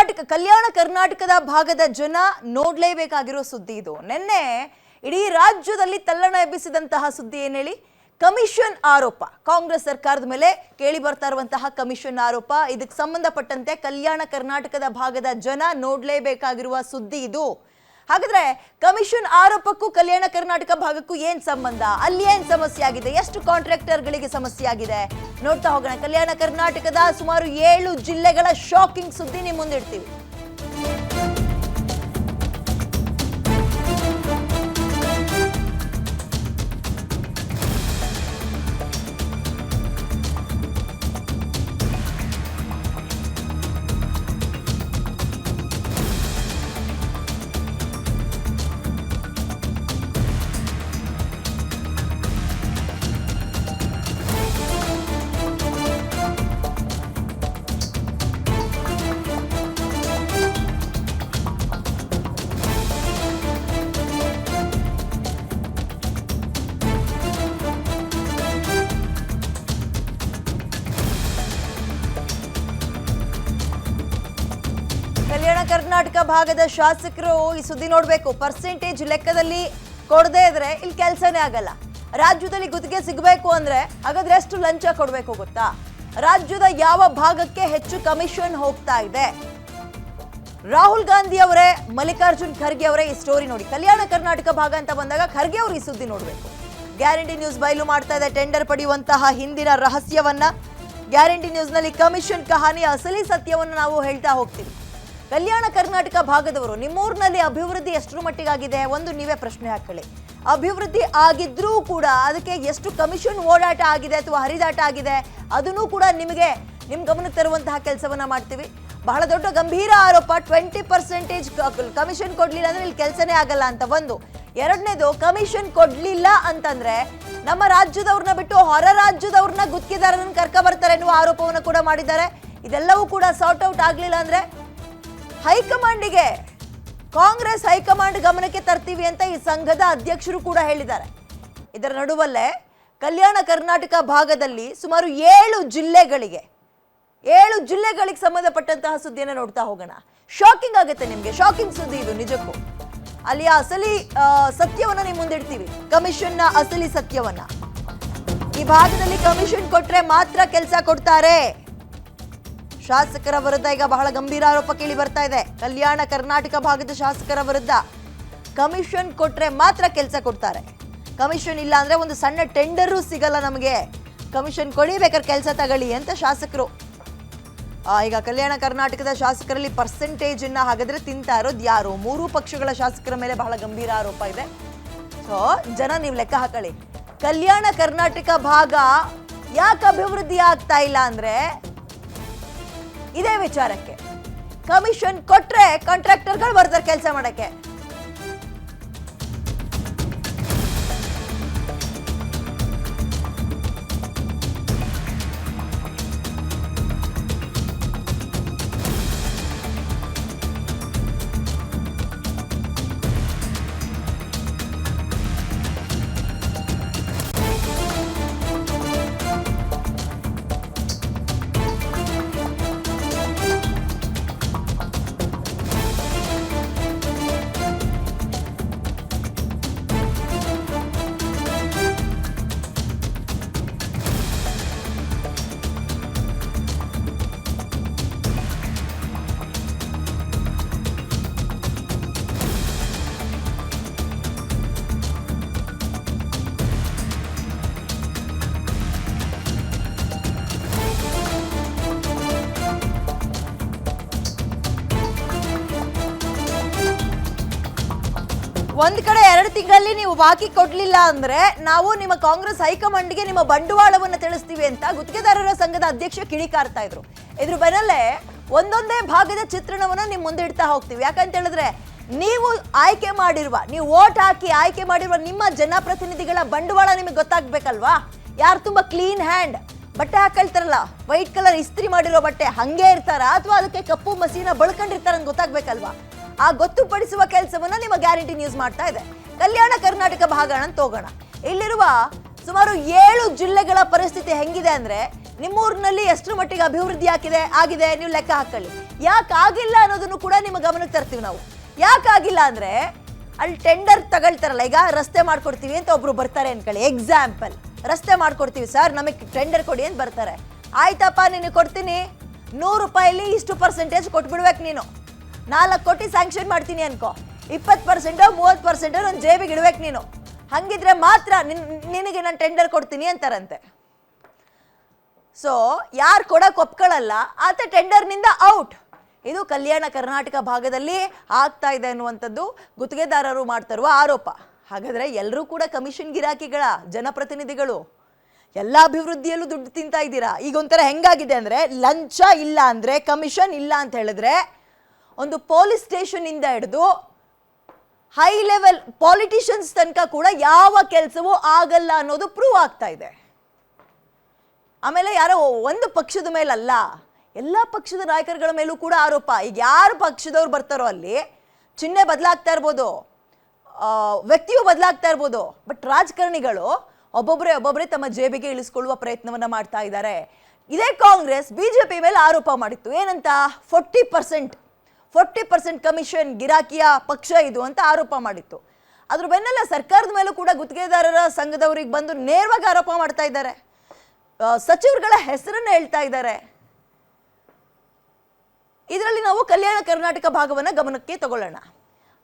ಕರ್ನಾಟಕ, ಕಲ್ಯಾಣ ಕರ್ನಾಟಕದ ಭಾಗದ ಜನ ನೋಡ್ಲೇಬೇಕಾಗಿರೋ ಸುದ್ದಿ ಇದು. ನಿನ್ನೆ ಇಡೀ ರಾಜ್ಯದಲ್ಲಿ ತಲ್ಲಣ ಎಬ್ಬಿಸಿದಂತಹ ಸುದ್ದಿ ಏನ್ ಹೇಳಿ ಕಮಿಷನ್ ಆರೋಪ. ಕಾಂಗ್ರೆಸ್ ಸರ್ಕಾರದ ಮೇಲೆ ಕೇಳಿ ಬರ್ತಾ ಇರುವಂತಹ ಕಮಿಷನ್ ಆರೋಪ. ಇದಕ್ಕೆ ಸಂಬಂಧಪಟ್ಟಂತೆ ಕಲ್ಯಾಣ ಕರ್ನಾಟಕದ ಭಾಗದ ಜನ ನೋಡ್ಲೇಬೇಕಾಗಿರುವ ಸುದ್ದಿ ಇದು. ಹಾಗಾದ್ರೆ ಕಮಿಷನ್ ಆರೋಪಕ್ಕೂ ಕಲ್ಯಾಣ ಕರ್ನಾಟಕ ಭಾಗಕ್ಕೂ ಏನ್ ಸಂಬಂಧ? ಅಲ್ಲಿ ಏನ್ ಸಮಸ್ಯೆ ಆಗಿದೆ? ಎಷ್ಟು ಕಾಂಟ್ರಾಕ್ಟರ್ಗಳಿಗೆ ಸಮಸ್ಯೆ ಆಗಿದೆ? ನೋಡ್ತಾ ಹೋಗೋಣ. ಕಲ್ಯಾಣ ಕರ್ನಾಟಕದ ಸುಮಾರು ಏಳು ಜಿಲ್ಲೆಗಳ ಶಾಕಿಂಗ್ ಸುದ್ದಿ ನಿಮ್ ಮುಂದಿಡ್ತೀವಿ. ಕರ್ನಾಟಕ ಭಾಗದ ಶಾಸಕರು ಈ ಸುದ್ದಿ ನೋಡ್ಬೇಕು. ಪರ್ಸೆಂಟೇಜ್ ಲೆಕ್ಕದಲ್ಲಿ ಕೊಡದೇ ಇದ್ರೆ ಇಲ್ಲಿ ಕೆಲಸನೇ ಆಗಲ್ಲ. ರಾಜ್ಯದಲ್ಲಿ ಗುತ್ತಿಗೆ ಸಿಗಬೇಕು ಅಂದ್ರೆ ಹಾಗಾದ್ರೆ ಎಷ್ಟು ಲಂಚ ಕೊಡಬೇಕು ಗೊತ್ತಾ? ರಾಜ್ಯದ ಯಾವ ಭಾಗಕ್ಕೆ ಹೆಚ್ಚು ಕಮಿಷನ್ ಹೋಗ್ತಾ ಇದೆ? ರಾಹುಲ್ ಗಾಂಧಿ ಅವರೇ, ಮಲ್ಲಿಕಾರ್ಜುನ್ ಖರ್ಗೆ ಅವರೇ ಈ ಸ್ಟೋರಿ ನೋಡಿ. ಕಲ್ಯಾಣ ಕರ್ನಾಟಕ ಭಾಗ ಅಂತ ಬಂದಾಗ ಖರ್ಗೆ ಅವರು ಈ ಸುದ್ದಿ ನೋಡಬೇಕು. ಗ್ಯಾರಂಟಿ ನ್ಯೂಸ್ ಬಯಲು ಮಾಡ್ತಾ ಇದೆ ಟೆಂಡರ್ ಪಡೆಯುವಂತಹ ಹಿಂದಿನ ರಹಸ್ಯವನ್ನ. ಗ್ಯಾರಂಟಿ ನ್ಯೂಸ್ನಲ್ಲಿ ಕಮಿಷನ್ ಕಹಾನಿ, ಅಸಲಿ ಸತ್ಯವನ್ನು ನಾವು ಹೇಳ್ತಾ ಹೋಗ್ತೀವಿ. ಕಲ್ಯಾಣ ಕರ್ನಾಟಕ ಭಾಗದವರು ನಿಮ್ಮೂರಿನಲ್ಲಿ ಅಭಿವೃದ್ಧಿ ಎಷ್ಟರ ಮಟ್ಟಿಗಾಗಿದೆ? ಒಂದು ನೀವೇ ಪ್ರಶ್ನೆ ಹಾಕೊಳ್ಳಿ. ಅಭಿವೃದ್ಧಿ ಆಗಿದ್ರೂ ಕೂಡ ಅದಕ್ಕೆ ಎಷ್ಟು ಕಮಿಷನ್ ಓಡಾಟ ಆಗಿದೆ ಅಥವಾ ಹರಿದಾಟ ಆಗಿದೆ ಅದನ್ನೂ ಕೂಡ ನಿಮಗೆ ನಿಮ್ಮ ಗಮನಕ್ಕೆ ತರುವಂತಹ ಕೆಲಸವನ್ನ ಮಾಡ್ತೀವಿ. ಬಹಳ ದೊಡ್ಡ ಗಂಭೀರ ಆರೋಪ, ಟ್ವೆಂಟಿ ಪರ್ಸೆಂಟೇಜ್ ಕಮಿಷನ್ ಕೊಡ್ಲಿಲ್ಲ ಅಂದ್ರೆ ಇಲ್ಲಿ ಕೆಲಸನೇ ಆಗಲ್ಲ ಅಂತ ಒಂದು. ಎರಡನೇದು, ಕಮಿಷನ್ ಕೊಡ್ಲಿಲ್ಲ ಅಂತಂದ್ರೆ ನಮ್ಮ ರಾಜ್ಯದವ್ರನ್ನ ಬಿಟ್ಟು ಹೊರ ರಾಜ್ಯದವ್ರನ್ನ ಗುತ್ತಿಗೆದಾರರನ್ನು ಕರ್ಕ ಬರ್ತಾರೆ ಎನ್ನುವ ಆರೋಪವನ್ನು ಕೂಡ ಮಾಡಿದ್ದಾರೆ. ಇದೆಲ್ಲವೂ ಕೂಡ ಸಾರ್ಟ್ ಔಟ್ ಆಗಲಿಲ್ಲ ಅಂದ್ರೆ ಹೈಕಮಾಂಡಿಗೆ, ಕಾಂಗ್ರೆಸ್ ಹೈಕಮಾಂಡ್ ಗಮನಕ್ಕೆ ತರ್ತೀವಿ ಅಂತ ಈ ಸಂಘದ ಅಧ್ಯಕ್ಷರು ಕೂಡ ಹೇಳಿದ್ದಾರೆ. ಇದರ ನಡುವಲ್ಲೇ ಕಲ್ಯಾಣ ಕರ್ನಾಟಕ ಭಾಗದಲ್ಲಿ ಸುಮಾರು ಏಳು ಜಿಲ್ಲೆಗಳಿಗೆ ಏಳು ಜಿಲ್ಲೆಗಳಿಗೆ ಸಂಬಂಧಪಟ್ಟಂತಹ ಸುದ್ದಿಯನ್ನು ನೋಡ್ತಾ ಹೋಗೋಣ. ಶಾಕಿಂಗ್ ಆಗುತ್ತೆ ನಿಮಗೆ ಶಾಕಿಂಗ್ ಸುದ್ದಿ ಇದು, ನಿಜಕ್ಕೂ. ಅಲ್ಲಿಯ ಅಸಲಿ ಸತ್ಯವನ್ನ ನಿಮ್ಮ ಮುಂದಿಡ್ತೀವಿ. ಕಮಿಷನ್ನ, ಅಸಲಿ ಸತ್ಯವನ್ನ. ಈ ಭಾಗದಲ್ಲಿ ಕಮಿಷನ್ ಕೊಟ್ರೆ ಮಾತ್ರ ಕೆಲಸ ಕೊಡ್ತಾರೆ. ಶಾಸಕರ ವಿರುದ್ಧ ಈಗ ಬಹಳ ಗಂಭೀರ ಆರೋಪ ಕೇಳಿ ಬರ್ತಾ ಇದೆ. ಕಲ್ಯಾಣ ಕರ್ನಾಟಕ ಭಾಗದ ಶಾಸಕರ ವಿರುದ್ಧ ಕಮಿಷನ್ ಕೊಟ್ರೆ ಮಾತ್ರ ಕೆಲಸ ಕೊಡ್ತಾರೆ. ಕಮಿಷನ್ ಇಲ್ಲ ಅಂದ್ರೆ ಒಂದು ಸಣ್ಣ ಟೆಂಡರು ಸಿಗಲ್ಲ ನಮಗೆ. ಕಮಿಷನ್ ಕೊಡಿ ಬೇಕಾದ್ರೆ ಕೆಲಸ ತಗೊಳ್ಳಿ ಅಂತ ಶಾಸಕರು. ಈಗ ಕಲ್ಯಾಣ ಕರ್ನಾಟಕದ ಶಾಸಕರಲ್ಲಿ ಪರ್ಸೆಂಟೇಜ್ ಅನ್ನ ಹಾಗಾದ್ರೆ ತಿಂತಾ ಇರೋದು ಯಾರು? ಮೂರು ಪಕ್ಷಗಳ ಶಾಸಕರ ಮೇಲೆ ಬಹಳ ಗಂಭೀರ ಆರೋಪ ಇದೆ. ಸೊ ಜನ ನೀವು ಲೆಕ್ಕ ಹಾಕೊಳ್ಳಿ. ಕಲ್ಯಾಣ ಕರ್ನಾಟಕ ಭಾಗ ಯಾಕೆ ಅಭಿವೃದ್ಧಿ ಆಗ್ತಾ ಇಲ್ಲ ಅಂದ್ರೆ ಇದೇ ವಿಚಾರಕ್ಕೆ. ಕಮಿಷನ್ ಕೊಟ್ರೆ ಕಾಂಟ್ರಾಕ್ಟರ್ಗಳು ಬರ್ತಾರೆ ಕೆಲಸ ಮಾಡಕ್ಕೆ. ಒಂದ್ ಕಡೆ ಎರಡು ತಿಂಗಳಲ್ಲಿ ನೀವು ಬಾಕಿ ಕೊಡ್ಲಿಲ್ಲ ಅಂದ್ರೆ ನಾವು ನಿಮ್ಮ ಕಾಂಗ್ರೆಸ್ ಹೈಕಮಾಂಡ್ಗೆ ನಿಮ್ಮ ಬಂಡವಾಳವನ್ನು ತಿಳಿಸ್ತೀವಿ ಅಂತ ಗುತ್ತಿಗೆದಾರರ ಸಂಘದ ಅಧ್ಯಕ್ಷ ಕಿಡಿಕಾರ್ತಾ ಇದ್ರು. ಇದ್ರ ಬೆನ್ನಲ್ಲೇ ಒಂದೊಂದೇ ಭಾಗದ ಚಿತ್ರಣವನ್ನ ನಿಮ್ ಮುಂದೆ ಇಡ್ತಾ ಹೋಗ್ತೀವಿ. ಯಾಕಂತ ಹೇಳಿದ್ರೆ ನೀವು ಆಯ್ಕೆ ಮಾಡಿರುವ, ನೀವು ವೋಟ್ ಹಾಕಿ ಆಯ್ಕೆ ಮಾಡಿರುವ ನಿಮ್ಮ ಜನಪ್ರತಿನಿಧಿಗಳ ಬಂಡವಾಳ ನಿಮಗೆ ಗೊತ್ತಾಗ್ಬೇಕಲ್ವಾ? ಯಾರು ತುಂಬಾ ಕ್ಲೀನ್ ಹ್ಯಾಂಡ್ ಬಟ್ಟೆ ಹಾಕೊಳ್ತಾರಲ್ಲ ವೈಟ್ ಕಲರ್ ಇಸ್ತ್ರಿ ಮಾಡಿರೋ ಬಟ್ಟೆ ಹಂಗೆ ಇರ್ತಾರ? ಅಥವಾ ಅದಕ್ಕೆ ಕಪ್ಪು ಮಸೀನ ಬಳ್ಕೊಂಡಿರ್ತಾರ ಗೊತ್ತಾಗ್ಬೇಕಲ್ವಾ? ಆ ಗೊತ್ತುಪಡಿಸುವ ಕೆಲಸವನ್ನ ನಿಮ್ಮ ಗ್ಯಾರಂಟಿ ನ್ಯೂಸ್ ಮಾಡ್ತಾ ಇದೆ. ಕಲ್ಯಾಣ ಕರ್ನಾಟಕ ಭಾಗ ಅಂತ ಹೋಗೋಣ ಇಲ್ಲಿರುವ ಸುಮಾರು ಏಳು ಜಿಲ್ಲೆಗಳ ಪರಿಸ್ಥಿತಿ ಹೆಂಗಿದೆ ಅಂದ್ರೆ ನಿಮ್ಮೂರಿನಲ್ಲಿ ಎಷ್ಟು ಮಟ್ಟಿಗೆ ಅಭಿವೃದ್ಧಿ ಆಗಿದೆ ಆಗಿದೆ ನೀವು ಲೆಕ್ಕ ಹಾಕೊಳ್ಳಿ. ಯಾಕೆ ಆಗಿಲ್ಲ ಅನ್ನೋದನ್ನು ಕೂಡ ನಿಮ್ಮ ಗಮನಕ್ಕೆ ತರ್ತೀವಿ ನಾವು. ಯಾಕೆ ಆಗಿಲ್ಲ ಅಂದ್ರೆ ಅಲ್ಲಿ ಟೆಂಡರ್ ತಗೊಳ್ತಾರಲ್ಲ, ಈಗ ರಸ್ತೆ ಮಾಡ್ಕೊಡ್ತೀವಿ ಅಂತ ಒಬ್ರು ಬರ್ತಾರೆ ಅನ್ಕೊಳ್ಳಿ. ಎಕ್ಸಾಂಪಲ್ ರಸ್ತೆ ಮಾಡ್ಕೊಡ್ತೀವಿ ಸರ್, ನಮಗೆ ಟೆಂಡರ್ ಕೊಡಿ ಅಂತ ಬರ್ತಾರೆ. ಆಯ್ತಪ್ಪ, ನಿನಗೆ ಕೊಡ್ತೀನಿ. ನೂರು ರೂಪಾಯಿಲಿ ಇಷ್ಟು ಪರ್ಸೆಂಟೇಜ್ ಕೊಟ್ಬಿಡ್ಬೇಕು ನೀನು. ನಾಲ್ಕು ಕೋಟಿ ಸ್ಯಾಂಕ್ಷನ್ ಮಾಡ್ತೀನಿ ಅನ್ಕೋ. ಇಪ್ಪತ್ತು ಪರ್ಸೆಂಟೋ, ಮೂವತ್ತು ಪರ್ಸೆಂಟೋ ನನ್ನ ಜೇಬಿಗೆ ಇಡಬೇಕು ನೀನು. ಹಂಗಿದ್ರೆ ಮಾತ್ರ ನಿನ್, ನಿನಗೆ ನಾನು ಟೆಂಡರ್ ಕೊಡ್ತೀನಿ ಅಂತಾರಂತೆ. ಸೊ ಯಾರು ಕೊಡೋಕೆ ಒಪ್ಕೊಳ್ಳಲ್ಲ ಆತ ಟೆಂಡರ್ನಿಂದ ಔಟ್ ಇದು ಕಲ್ಯಾಣ ಕರ್ನಾಟಕ ಭಾಗದಲ್ಲಿ ಆಗ್ತಾ ಇದೆ ಅನ್ನುವಂಥದ್ದು ಗುತ್ತಿಗೆದಾರರು ಮಾಡ್ತಿರುವ ಆರೋಪ. ಹಾಗಾದರೆ ಎಲ್ಲರೂ ಕೂಡ ಕಮಿಷನ್ ಗಿರಾಕಿಗಳ ಜನಪ್ರತಿನಿಧಿಗಳು, ಎಲ್ಲ ಅಭಿವೃದ್ಧಿಯಲ್ಲೂ ದುಡ್ಡು ತಿಂತಾ ಇದ್ದೀರಾ? ಈಗ ಒಂಥರ ಹೆಂಗಾಗಿದೆ ಅಂದರೆ, ಲಂಚ ಇಲ್ಲ ಅಂದರೆ ಕಮಿಷನ್ ಇಲ್ಲ ಅಂತ ಹೇಳಿದ್ರೆ ಒಂದು ಪೊಲೀಸ್ ಸ್ಟೇಷನ್ ಇಂದ ಹಿಡಿದು ಹೈ ಲೆವೆಲ್ ಪಾಲಿಟಿಷಿಯನ್ಸ್ ತನಕ ಕೂಡ ಯಾವ ಕೆಲಸವೂ ಆಗಲ್ಲ ಅನ್ನೋದು ಪ್ರೂವ್ ಆಗ್ತಾ ಇದೆ. ಆಮೇಲೆ ಯಾರೋ ಒಂದು ಪಕ್ಷದ ಮೇಲಲ್ಲ, ಎಲ್ಲ ಪಕ್ಷದ ನಾಯಕರುಗಳ ಮೇಲೂ ಕೂಡ ಆರೋಪ. ಈಗ ಯಾರು ಪಕ್ಷದವ್ರು ಬರ್ತಾರೋ ಅಲ್ಲಿ, ಚಿಹ್ನೆ ಬದಲಾಗ್ತಾ ಇರ್ಬೋದು ವ್ಯಕ್ತಿಯು ಬದಲಾಗ್ತಾ ಇರ್ಬೋದು ಬಟ್ ರಾಜಕಾರಣಿಗಳು ಒಬ್ಬೊಬ್ಬರೇ ಒಬ್ಬೊಬ್ಬರೇ ತಮ್ಮ ಜೇಬಿಗೆ ಇಳಿಸ್ಕೊಳ್ಳುವ ಪ್ರಯತ್ನವನ್ನು ಮಾಡ್ತಾ ಇದ್ದಾರೆ. ಇದೇ ಕಾಂಗ್ರೆಸ್, ಬಿಜೆಪಿ ಮೇಲೆ ಆರೋಪ ಮಾಡಿತ್ತು. ಏನಂತ? Forty percent forty percent commission ಗಿರಾಕಿಯ ಪಕ್ಷ ಇದು ಅಂತ ಆರೋಪ ಮಾಡಿತ್ತು. ಅದ್ರ ಬೆನ್ನಲ್ಲ ಸರ್ಕಾರದ ಮೇಲೂ ಕೂಡ ಗುತ್ತಿಗೆದಾರರ ಸಂಘದವರಿಗೆ ಬಂದು ನೇರವಾಗಿ ಆರೋಪ ಮಾಡ್ತಾ ಇದ್ದಾರೆ. ಸಚಿವರುಗಳ ಹೆಸರನ್ನ ಹೇಳ್ತಾ ಇದ್ದಾರೆ. ಇದರಲ್ಲಿ ನಾವು ಕಲ್ಯಾಣ ಕರ್ನಾಟಕ ಭಾಗವನ್ನ ಗಮನಕ್ಕೆ ತಗೊಳ್ಳೋಣ.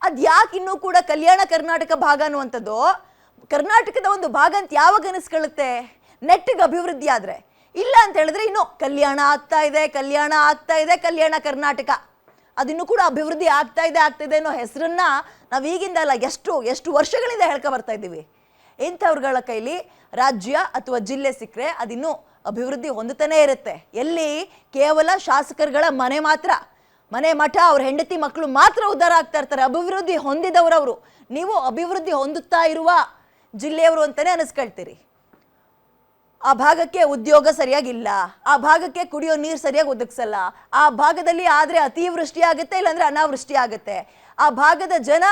ಅದ್ ಯಾಕೆ ಇನ್ನೂ ಕೂಡ ಕಲ್ಯಾಣ ಕರ್ನಾಟಕ ಭಾಗ ಅನ್ನುವಂಥದ್ದು? ಕರ್ನಾಟಕದ ಒಂದು ಭಾಗ ಅಂತ ಯಾವಾಗ ಅನಿಸ್ಕೊಳ್ಳುತ್ತೆ? ನೆಟ್ಟಿಗೆ ಅಭಿವೃದ್ಧಿ ಆದ್ರೆ. ಇಲ್ಲ ಅಂತ ಹೇಳಿದ್ರೆ ಇನ್ನು ಕಲ್ಯಾಣ ಆಗ್ತಾ ಇದೆ, ಕಲ್ಯಾಣ ಆಗ್ತಾ ಇದೆ, ಕಲ್ಯಾಣ ಕರ್ನಾಟಕ. ಅದಿನ್ನೂ ಕೂಡ ಅಭಿವೃದ್ಧಿ ಆಗ್ತಾ ಇದೆ ಆಗ್ತಾ ಇದೆ ಅನ್ನೋ ಹೆಸರನ್ನ ನಾವು ಈಗಿಂದ ಅಲ್ಲ ಎಷ್ಟು ಎಷ್ಟು ವರ್ಷಗಳಿಂದ ಹೇಳ್ಕೊ ಬರ್ತಾ ಇದ್ದೀವಿ. ಇಂಥವ್ರುಗಳ ಕೈಲಿ ರಾಜ್ಯ ಅಥವಾ ಜಿಲ್ಲೆ ಸಿಕ್ಕರೆ ಅದಿನ್ನು ಅಭಿವೃದ್ಧಿ ಹೊಂದುತ್ತಾನೆ ಇರುತ್ತೆ. ಎಲ್ಲಿ ಕೇವಲ ಶಾಸಕರುಗಳ ಮನೆ ಮಾತ್ರ, ಮನೆ ಮಠ, ಅವ್ರ ಹೆಂಡತಿ ಮಕ್ಕಳು ಮಾತ್ರ ಉದ್ಧಾರ ಆಗ್ತಾ ಇರ್ತಾರೆ, ಅಭಿವೃದ್ಧಿ ಹೊಂದಿದವರವರು. ನೀವು ಅಭಿವೃದ್ಧಿ ಹೊಂದುತ್ತಾ ಇರುವ ಜಿಲ್ಲೆಯವರು ಅಂತಲೇ ಅನಿಸ್ಕೊಳ್ತೀರಿ. ಆ ಭಾಗಕ್ಕೆ ಉದ್ಯೋಗ ಸರಿಯಾಗಿಲ್ಲ, ಆ ಭಾಗಕ್ಕೆ ಕುಡಿಯೋ ನೀರು ಸರಿಯಾಗಿ ಒದಗಿಸಲ್ಲ, ಆ ಭಾಗದಲ್ಲಿ ಆದರೆ ಅತಿವೃಷ್ಟಿ ಆಗುತ್ತೆ ಇಲ್ಲಾಂದ್ರೆ ಅನಾವೃಷ್ಟಿ ಆಗುತ್ತೆ. ಆ ಭಾಗದ ಜನ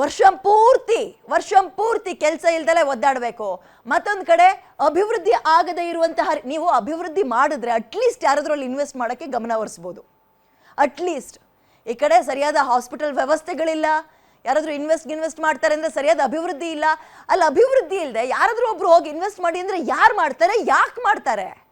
ವರ್ಷಂ ಪೂರ್ತಿ ವರ್ಷಂ ಪೂರ್ತಿ ಕೆಲಸ ಇಲ್ದಲೇ ಒದ್ದಾಡಬೇಕು. ಮತ್ತೊಂದು ಕಡೆ ಅಭಿವೃದ್ಧಿ ಆಗದೇ ಇರುವಂತಹ ನೀವು ಅಭಿವೃದ್ಧಿ ಮಾಡಿದ್ರೆ ಅಟ್ಲೀಸ್ಟ್ ಯಾರಾದ್ರಲ್ಲಿ ಇನ್ವೆಸ್ಟ್ ಮಾಡೋಕ್ಕೆ ಗಮನ ಹರಿಸ್ಬೋದು. ಅಟ್ಲೀಸ್ಟ್ ಈ ಕಡೆ ಸರಿಯಾದ ಹಾಸ್ಪಿಟಲ್ ವ್ಯವಸ್ಥೆಗಳಿಲ್ಲ ಯಾರಾದ್ರೂ ಇನ್ವೆಸ್ಟ್ ಇನ್ವೆಸ್ಟ್ ಮಾಡ್ತಾರೆ ಅಂದರೆ ಸರಿಯಾದ ಅಭಿವೃದ್ಧಿ ಇಲ್ಲ. ಅಲ್ಲಿ ಅಭಿವೃದ್ಧಿ ಇಲ್ಲದೆ ಯಾರಾದರೂ ಒಬ್ರು ಹೋಗಿ ಇನ್ವೆಸ್ಟ್ ಮಾಡಿ ಅಂದರೆ ಯಾರು ಮಾಡ್ತಾರೆ? ಯಾಕೆ ಮಾಡ್ತಾರೆ?